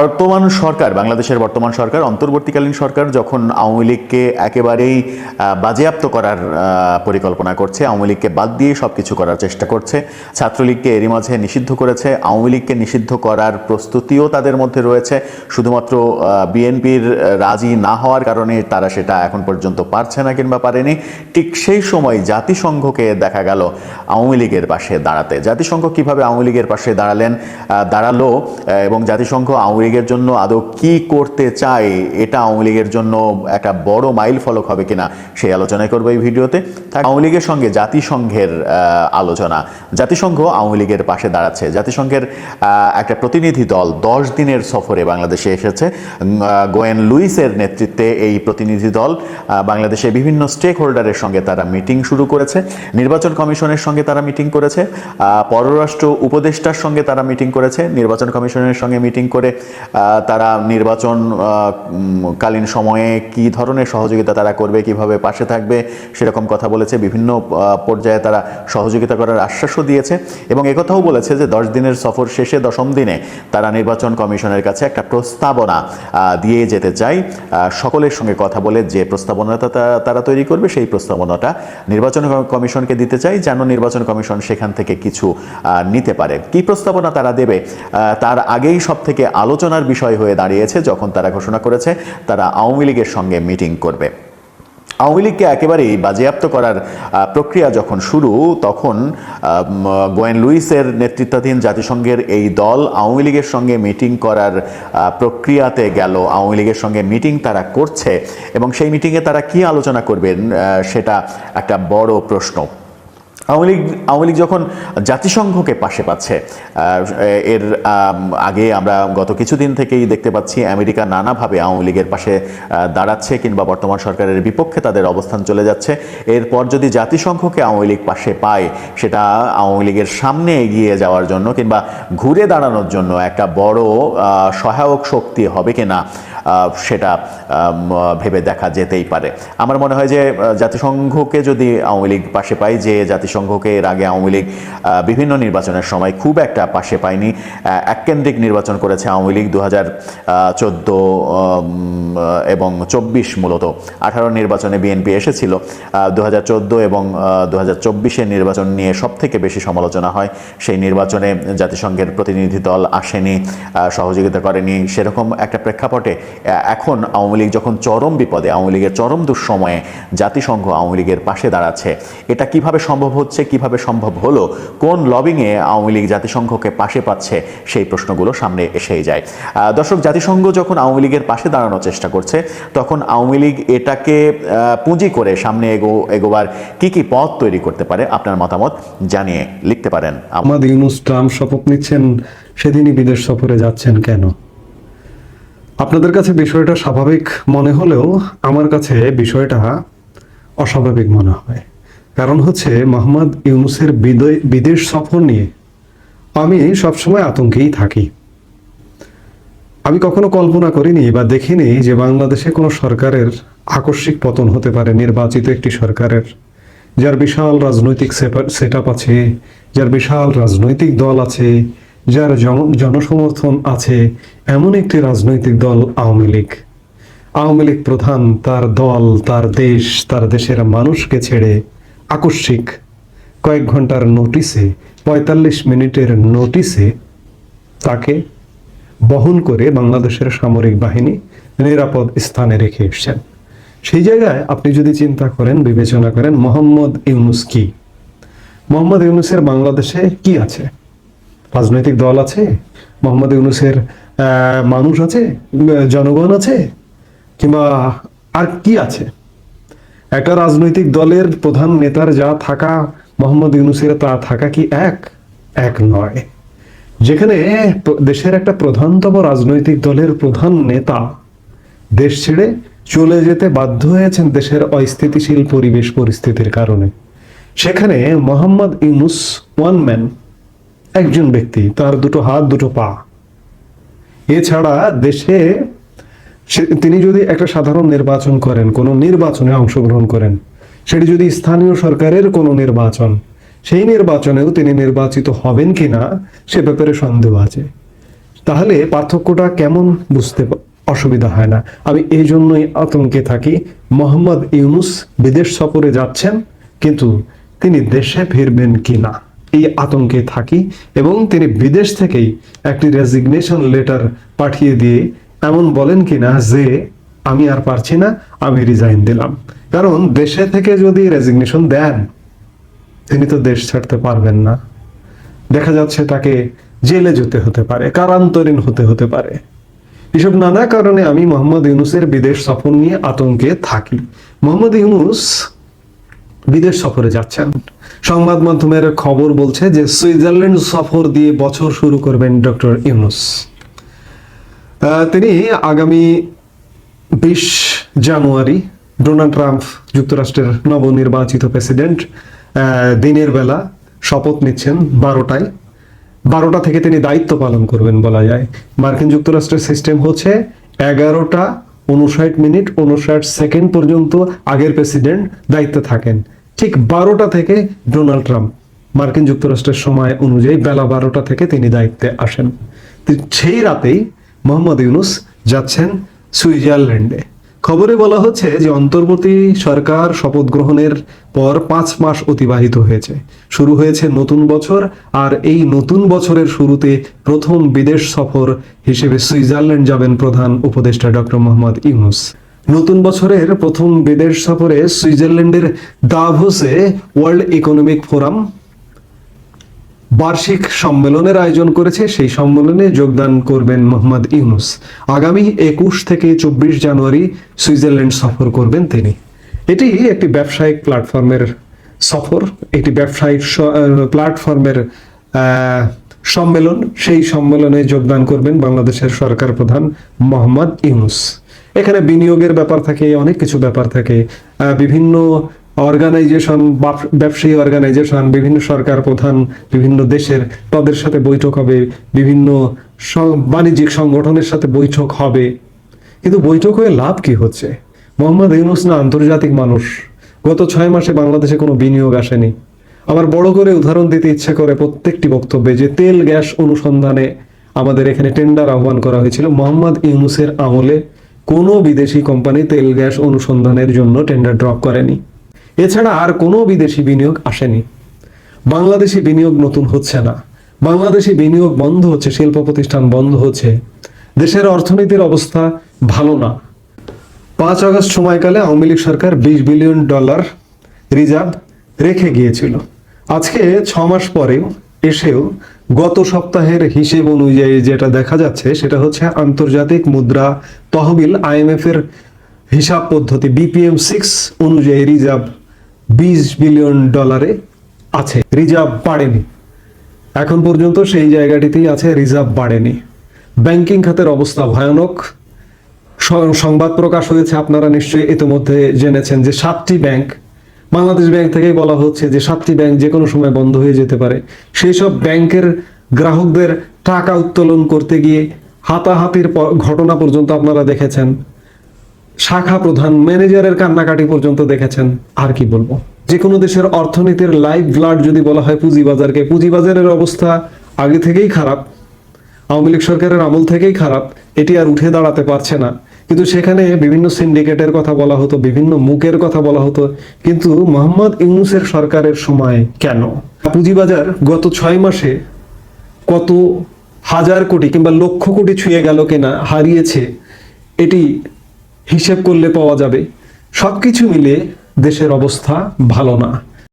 বর্তমান সরকার, বাংলাদেশের বর্তমান সরকার, অন্তর্বর্তীকালীন সরকার যখন আওয়ামী লীগকে একেবারেই বাজেয়াপ্ত করার পরিকল্পনা করছে, আওয়ামী লীগকে বাদ দিয়ে সব কিছু করার চেষ্টা করছে, ছাত্রলীগকে এরই মাঝে নিষিদ্ধ করেছে, আওয়ামী লীগকে নিষিদ্ধ করার প্রস্তুতিও তাদের মধ্যে রয়েছে, শুধুমাত্র বিএনপির রাজি না হওয়ার কারণে তারা সেটা এখন পর্যন্ত পারছে না কিংবা পারেনি, ঠিক সেই সময় জাতিসংঘকে দেখা গেল আওয়ামী লীগের পাশে দাঁড়াতে। জাতিসংঘ কীভাবে আওয়ামী লীগের পাশে দাঁড়ালেন দাঁড়াল এবং জাতিসংঘ আওয়ামী লীগের জন্য আদৌ কি করতে চায় এটা আওয়ামী লীগের জন্য একটা বড় মাইল ফলক হবে কিনা সেই আলোচনাই করব এই ভিডিওতে। আওয়ামী লীগের সঙ্গে জাতিসংঘের আলোচনা। জাতিসংঘ আওয়ামী লীগের পাশে দাঁড়াচ্ছে। জাতিসংঘের একটা প্রতিনিধি দল দশ দিনের সফরে বাংলাদেশে এসেছে। গোয়েন লুইসের নেতৃত্বে এই প্রতিনিধি দল বাংলাদেশে বিভিন্ন স্টেক হোল্ডারের সঙ্গে তারা মিটিং শুরু করেছে। নির্বাচন কমিশনের সঙ্গে তারা মিটিং করেছে। পররাষ্ট্র উপদেষ্টার সঙ্গে তারা মিটিং করেছে। নির্বাচন কমিশনের সঙ্গে মিটিং করে তারা নির্বাচন কালীন সময়ে কি ধরনের সহযোগিতা তারা করবে, কীভাবে পাশে থাকবে, সেরকম কথা বলেছে। বিভিন্ন পর্যায়ে তারা সহযোগিতা করার আশ্বাসও দিয়েছে। এবং একথাও বলেছে যে দশ দিনের সফর শেষে দশম দিনে তারা নির্বাচন কমিশনের কাছে একটা প্রস্তাবনা দিয়ে যেতে চাই সকলের সঙ্গে কথা বলে যে প্রস্তাবনাটা তারা তৈরি করবে, সেই প্রস্তাবনাটা নির্বাচন কমিশনকে দিতে চাই যেন নির্বাচন কমিশন সেখান থেকে কিছু নিতে পারে। কি প্রস্তাবনা তারা দেবে? তার আগেই সব থেকে আলোচনার বিষয় হয়ে দাঁড়িয়েছে যখন তারা ঘোষণা করেছে তারা আওয়ামী লীগের সঙ্গে মিটিং করবে। আওয়ামী লীগকে একেবারেই বাজেয়াপ্ত করার প্রক্রিয়া যখন শুরু, তখন গোয়েন লুইসের নেতৃত্বাধীন জাতিসংঘের এই দল আওয়ামী লীগের সঙ্গে মিটিং করার প্রক্রিয়াতে গেল। আওয়ামী লীগের সঙ্গে মিটিং তারা করছে এবং সেই মিটিংয়ে তারা কি আলোচনা করবেন সেটা একটা বড় প্রশ্ন। আওয়ামী লীগ আওয়ামী লীগ যখন জাতিসংঘকে পাশে পাচ্ছে এর আগে আমরা গত কিছুদিন থেকেই দেখতে পাচ্ছি আমেরিকা নানাভাবে আওয়ামী লীগের পাশে দাঁড়াচ্ছে কিংবা বর্তমান সরকারের বিপক্ষে তাদের অবস্থান চলে যাচ্ছে। এরপর যদি জাতিসংঘকে আওয়ামী লীগ পাশে পায়, সেটা আওয়ামী লীগের সামনে এগিয়ে যাওয়ার জন্য কিংবা ঘুরে দাঁড়ানোর জন্য একটা বড় সহায়ক শক্তি হবে কিনা সেটা ভেবে দেখা যেতেই পারে। আমার মনে হয় যে জাতিসংঘকে যদি আওয়ামী লীগ পাশে পাই, যে জাতিসংঘকে এর আগে আওয়ামী লীগ বিভিন্ন নির্বাচনের সময় খুব একটা পাশে পায়নি এককেন্দ্রিক নির্বাচন করেছে আওয়ামী লীগ দু হাজার চোদ্দ এবং চব্বিশ মূলত। আঠারো নির্বাচনে বিএনপি এসেছিল। দু হাজার চোদ্দ এবং দু হাজার চব্বিশের নির্বাচন নিয়ে সব থেকে বেশি সমালোচনা হয়। সেই নির্বাচনে জাতিসংঘের প্রতিনিধি দল আসেনি সহযোগিতা করেনি। সেরকম একটা প্রেক্ষাপটে এখন আওয়ামী লীগ যখন চরম বিপদে, আওয়ামী লীগের চরম দুঃসময়ে জাতিসংঘ আওয়ামী লীগের পাশে দাঁড়াচ্ছে, এটা কীভাবে সম্ভব হচ্ছে, কীভাবে সম্ভব হলো, কোন লবিংয়ে আওয়ামী লীগ জাতিসংঘকে পাশে পাচ্ছে, সেই প্রশ্নগুলো সামনে এসেই যায়। দর্শক, জাতিসংঘ যখন আওয়ামী লীগের পাশে দাঁড়ানোর চেষ্টা করছে, তখন আওয়ামী লীগ এটাকে পুঁজি করে সামনে এগো, এগোবার কি কি পথ তৈরি করতে পারে, আপনার মতামত জানিয়ে লিখতে পারেন। আমাদের ইউনুস ট্রাম্প শপথ নিচ্ছেন, সেদিনই বিদেশ সফরে যাচ্ছেন কেন? আপনাদের কাছে বিষয়টা স্বাভাবিক মনে হলেও আমার কাছে বিষয়টা অস্বাভাবিক মনে হয়। কারণ হচ্ছে মোহাম্মদ ইউনুসের বিদেশ সফর নিয়ে আমি সবসময় আতঙ্কেই থাকি। আমি কখনো কল্পনা করিনি বা দেখিনি যে বাংলাদেশে কোনো সরকারের আকস্মিক পতন হতে পারে, নির্বাচিত একটি সরকারের। যার বিশাল রাজনৈতিক সেট আছে, যার বিশাল রাজনৈতিক দল আছে যার জন- জনসমর্থন আছে এমন একটি রাজনৈতিক দল আওয়ামী লীগ। আওয়ামী লীগ প্রধান, তার দল, তার দেশ, তার দেশের মানুষকে ছেড়ে আকস্মিক কয়েক ঘণ্টার নোটিসে পঁয়তাল্লিশ মিনিটের নোটিসে তাকে বহন করে বাংলাদেশের সামরিক বাহিনী নিরাপদ স্থানে রেখে এসছেন। সেই জায়গায় আপনি যদি চিন্তা করেন, বিবেচনা করেন, মোহাম্মদ ইউনুস কি? মোহাম্মদ ইউনুসের বাংলাদেশে কি আছে? রাজনৈতিক দল আছে, মোহাম্মদ ইউনুসের মানুষ আছে, জনগণ আছে, কিংবা আর কি আছে? একটা রাজনৈতিক দলের প্রধান নেতার যা থাকা, মোহাম্মদ ইউনুসের তা থাকা কি এক? এক নয়। যেখানে দেশের একটা প্রধানতম রাজনৈতিক দলের প্রধান নেতা দেশ ছেড়ে চলে যেতে বাধ্য হয়েছেন দেশের অস্থিতিশীল পরিবেশ পরিস্থিতির কারণে। সেখানে মোহাম্মদ ইউনুস ওয়ান ম্যান একজন ব্যক্তি, তার দুটো হাত, দুটো পা। এছাড়া দেশে তিনি যদি একটা সাধারণ নির্বাচন করেন, কোনো নির্বাচনে অংশগ্রহণ করেন, সেটি যদি স্থানীয় সরকারের কোনো নির্বাচন, সেই নির্বাচনেও তিনি নির্বাচিত হবেন কিনা, সে ব্যাপারে সন্দেহ আছে। তাহলে পার্থক্যটা কেমন বুঝতে অসুবিধা হয় না। আমি এই জন্যই আতঙ্কে থাকি, মোহাম্মদ ইউনুস বিদেশ সফরে যাচ্ছেন, কিন্তু তিনি দেশে ফিরবেন কিনা? এই আতঙ্কে থাকি এবং তিনি বিদেশ থেকেই একটি রেজিগনেশন লেটার পাঠিয়ে দিয়ে এমন বলেন কিনা যে আমি আর পারছি না, আমি রিজাইন দিলাম। কারণ দেশে থেকে যদি রেজিগনেশন দেন, তিনি তো দেশ ছাড়তে পারবেন না। দেখা যাচ্ছে তাকে জেলে যেতে হতে পারে, কারান্তরীণ হতে হতে পারে। এসব নানা কারণে আমি মোহাম্মদ ইউনুসের বিদেশ সফর নিয়ে আতঙ্কে থাকি। মোহাম্মদ ইউনুস বিদেশ সফরে যাচ্ছেন। সংবাদ মাধ্যমের খবর বলছে যে সুইজারল্যান্ড সফর দিয়ে বছর শুরু করবেন ডক্টর ইউনুস। তিনি আগামী বিশ জানুয়ারি ডোনাল্ড ট্রাম্প যুক্তরাষ্ট্রের নবনির্বাচিত প্রেসিডেন্ট দিনের বেলা শপথ নিচ্ছেন বারোটায়। বারোটা থেকে তিনি দায়িত্ব পালন করবেন বলা যায়। মার্কিন যুক্তরাষ্ট্রের সিস্টেম হচ্ছে এগারোটা উনষাট মিনিট উনষাট সেকেন্ড পর্যন্ত আগের প্রেসিডেন্ট দায়িত্বে থাকেন। ঠিক বারোটা থেকে ডোনাল্ড ট্রাম্প। মার্কিন যুক্তরাষ্ট্রের সময় অনুযায়ী বেলা বারোটা থেকে তিনি দায়িত্বে আসেন। সেই রাতেই মোহাম্মদ ইউনুস যাচ্ছেন সুইজারল্যান্ডে। খবরে বলা হচ্ছে যে অন্তর্বর্তী সরকার শপথ গ্রহণের পর পাঁচ মাস অতিবাহিত হয়েছে। শুরু হয়েছে নতুন বছর আর এই নতুন বছরের শুরুতে প্রথম বিদেশ সফর হিসেবে সুইজারল্যান্ড যাবেন প্রধান উপদেষ্টা ডক্টর মোহাম্মদ ইউনুস। নতুন বছরের প্রথম বিদেশ সফরে সুইজারল্যান্ডের দাভোসে ওয়ার্ল্ড ইকোনমিক ফোরাম বার্ষিক সম্মেলনের আয়োজন করেছে। সেই সম্মেলনে যোগদান করবেন মোহাম্মদ ইউনুস। আগামী একুশ থেকে চব্বিশ জানুয়ারি সুইজারল্যান্ড সফর করবেন তিনি। এটি একটি ব্যবসায়িক প্ল্যাটফর্মের সফর, একটি ব্যবসায়িক প্ল্যাটফর্মের সম্মেলন। সেই সম্মেলনে যোগদান করবেন বাংলাদেশের সরকার প্রধান মোহাম্মদ ইউনুস। এখানে বিনিয়োগের ব্যাপার থাকে, অনেক কিছু ব্যাপার থাকে। বিভিন্ন অর্গানাইজেশন ব্যবসায়ী অর্গানাইজেশন বিভিন্ন সরকার প্রধান, বিভিন্ন দেশের তাদের সাথে বৈঠক হবে, বিভিন্ন বাণিজ্যিক সংগঠনের সাথে বৈঠক হবে। কিন্তু বৈঠক হয়ে লাভ কি হচ্ছে? মোহাম্মদ ইউনুস না আন্তর্জাতিক মানুষ? গত ছয় মাসে বাংলাদেশে কোনো বিনিয়োগ আসেনি। আবার বড় করে উদাহরণ দিতে ইচ্ছে করে প্রত্যেকটি বক্তব্যে যে তেল গ্যাস অনুসন্ধানে আমাদের এখানে টেন্ডার আহ্বান করা হয়েছিল, মোহাম্মদ ইউনুসের আমলে কোনো বিদেশি কোম্পানি তেল গ্যাস অনুসন্ধানের জন্য টেন্ডার ড্রপ করেনি। এছাড়া আর কোনো বিদেশি বিনিয়োগ আসেনি। বাংলাদেশি বিনিয়োগ নতুন হচ্ছে না। বাংলাদেশি বিনিয়োগ বন্ধ হচ্ছে, শিল্প প্রতিষ্ঠান বন্ধ হচ্ছে। দেশের অর্থনীতির অবস্থা ভালো না। পাঁচ আগস্ট সময়কালে আওয়ামী লীগ সরকার বিশ বিলিয়ন ডলার রিজার্ভ রেখে গিয়েছিল। আজকে ছ মাস পরেও এসেও গত সপ্তাহের হিসেব অনুযায়ী যেটা দেখা যাচ্ছে সেটা হচ্ছে আন্তর্জাতিক মুদ্রা তহবিল আইএমএফ এর হিসাব পদ্ধতি, বিপিএম সিক্স অনুযায়ী রিজার্ভ বিশ বিলিয়ন ডলারে আছে, রিজার্ভ বাড়েনি। এখন পর্যন্ত সেই জায়গাটিতেই আছে, রিজার্ভ বাড়েনি। ব্যাংকিং খাতের অবস্থা ভয়ানক। সংবাদ প্রকাশ হয়েছে, আপনারা নিশ্চয়ই ইতিমধ্যে জেনেছেন যে সাতটি ব্যাংক, বাংলাদেশ ব্যাংক থেকেই বলা হচ্ছে যে সাতটি ব্যাংক যে কোনো সময় বন্ধ হয়ে যেতে পারে। সেই সব ব্যাংকের গ্রাহকদের টাকা উত্তোলন করতে গিয়ে হাতাহাতির ঘটনা পর্যন্ত আপনারা দেখেছেন। শাখা প্রধান ম্যানেজারের কান্নাকাটি পর্যন্ত দেখেছেন। আর কি বলব? যে কোনো দেশের অর্থনীতির লাইভ ব্লাড যদি বলা হয় পুঁজিবাজারকে, পুঁজিবাজারের অবস্থা আগে থেকেই খারাপ, আওয়ামী লীগ সরকারের আমল থেকেই খারাপ, এটি আর উঠে দাঁড়াতে পারছে না। কিন্তু সেখানে বিভিন্ন সিন্ডিকেটের কথা বলা হতো, বিভিন্ন মুখের কথা বলা হতো, কিন্তু মোহাম্মদ ইউনুসের সরকারের সময় কেন? পুঁজিবাজার গত ছয় মাসে কত হাজার কোটি কিংবা লক্ষ কোটি ছুঁয়ে গেল কিনা, হারিয়েছে, এটি হিসেব করলে পাওয়া যাবে। সবকিছু মিলে দেশের অবস্থা ভালো না।